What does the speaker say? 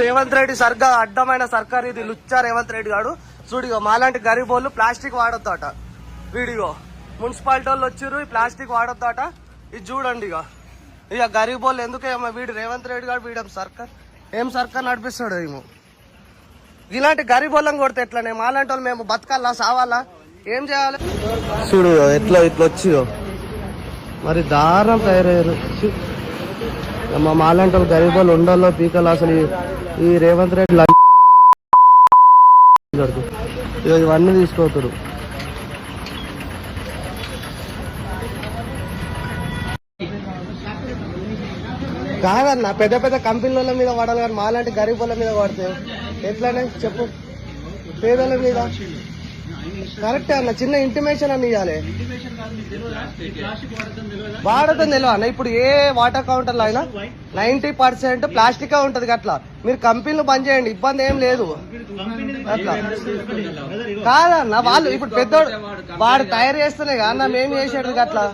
రేవంత్ రెడ్డి సర్గా అడ్డమైన సర్కార్ ఇది లుచ్చా రేవంత్ రెడ్డి గాడు. చూడిగో మాలాంటి గరీబోళ్ళు ప్లాస్టిక్ వాడొద్దట. వీడిగో మున్సిపాలిటీ వాళ్ళు వచ్చిర్రు ఈ ప్లాస్టిక్ వాడొద్దట. ఇది చూడండి ఇక ఇక గరీబోళ్ళు ఎందుకేమో వీడు రేవంత్ రెడ్డి గారు వీడేం సర్కార్? ఏం సర్కార్ నడిపిస్తాడు ఏమో. ఇలాంటి గరీబోళ్ళని కొడితే ఎట్లనే? మాలాంటి వాళ్ళు మేము బతకాలా సావాలా? ఏం చేయాలి? చూడు ఎట్లా ఇట్లా వచ్చి మరి దారుణం తయారయ్యారు. మా మాలాంటి వాళ్ళు గరీబ్ వాళ్ళు ఉండాలో పీకలు అసలు ఈ- రేవంత్ రెడ్డి ఇవన్నీ తీసుకోతారు. కాదన్న పెద్ద పెద్ద కంపెనీల మీద పడాలి కానీ మాలాంటి గరీబ్ వాళ్ళ మీద పడితే ఎట్లానే చెప్పు? పేదల మీద? కరెక్టే అన్న చిన్న ఇంటిమేషన్ అని ఇవ్వాలి తెలియదు? అన్న ఇప్పుడు ఏ వాటర్ కౌంటర్లో అయినా నైన్టీ పర్సెంట్ ప్లాస్టిక్ ఉంటది అట్లా మీరు కంపెనీలు బంద్ చేయండి ఇబ్బంది ఏం లేదు. అట్లా కాదన్న వాళ్ళు ఇప్పుడు పెద్దోడు వాడు తయారు చేస్తేనే కదా అన్న మేము చేసేది అట్లా